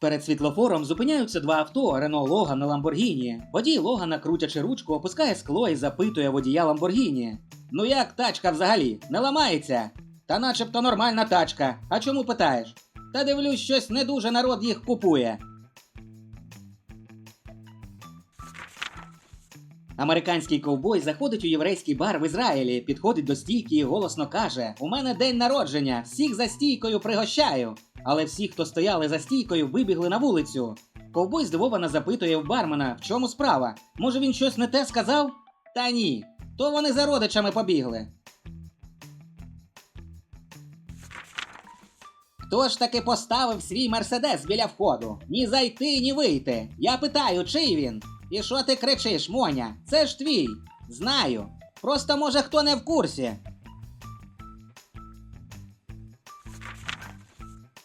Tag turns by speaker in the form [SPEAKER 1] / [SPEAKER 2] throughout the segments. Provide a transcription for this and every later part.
[SPEAKER 1] Перед світлофором зупиняються два авто Рено Логан і Ламборгіні. Водій Логана, крутячи ручку, опускає скло і запитує водія Ламборгіні. Ну як тачка взагалі? Не ламається? Та начебто нормальна тачка. А чому питаєш? Та дивлюсь, щось не дуже народ їх купує. Американський ковбой заходить у єврейський бар в Ізраїлі, підходить до стійки і голосно каже: У мене день народження, всіх за стійкою пригощаю. Але всі, хто стояли за стійкою, вибігли на вулицю. Ковбой здивовано запитує в бармена, в чому справа. Може він щось не те сказав? Та ні. То вони за родичами побігли. Хто ж таки поставив свій мерседес біля входу? Ні зайти, ні вийти. Я питаю, чий він? І що ти кричиш, Моня? Це ж твій. Знаю. Просто може хто не в курсі.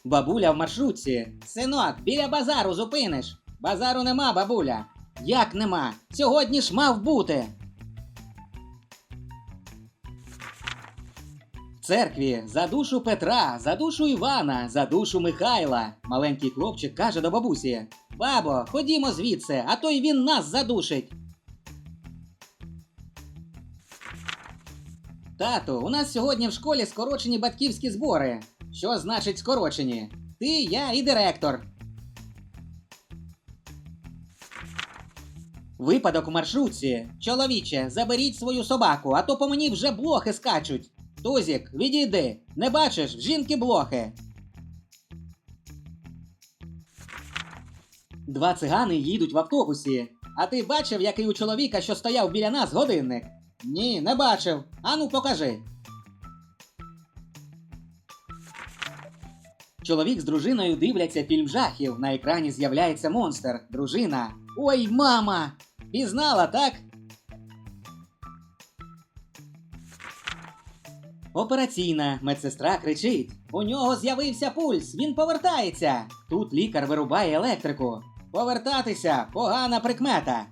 [SPEAKER 1] Бабуля в маршрутці. Синок, біля базару зупиниш. Базару нема, бабуля. Як нема? Сьогодні ж мав бути. В церкві за душу Петра, за душу Івана, за душу Михайла. Маленький хлопчик каже до бабусі: Бабо, ходімо звідси, а то й він нас задушить. Тату, у нас сьогодні в школі скорочені батьківські збори. Що значить скорочені? Ти, я і директор. Випадок у маршрутці. Чоловіче, заберіть свою собаку, а то по мені вже блохи скачуть. Тузік, відійди. Не бачиш, в жінки блохи. Два цигани їдуть в автобусі. А ти бачив, який у чоловіка, що стояв біля нас, годинник? Ні, не бачив. Ану, покажи. Чоловік з дружиною дивляться фільм жахів. На екрані з'являється монстр. Дружина. Ой, мама! Пізнала, так? Операційна медсестра кричить: У нього з'явився пульс, він повертається. Тут лікар вирубає електрику. Повертатися погана прикмета.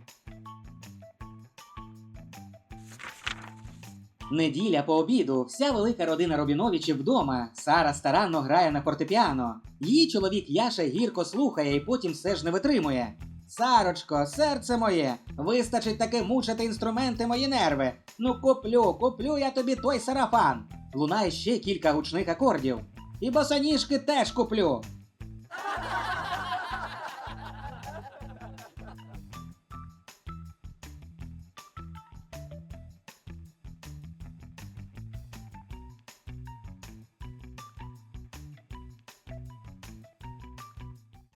[SPEAKER 1] Неділя по обіду, вся велика родина Робіновичів вдома. Сара старанно грає на фортепіано. Її чоловік Яша гірко слухає і потім все ж не витримує. Сарочко, серце моє, вистачить таки мучити інструменти мої нерви. Ну куплю, куплю я тобі той сарафан. Лунає ще кілька гучних акордів. І босоніжки теж куплю.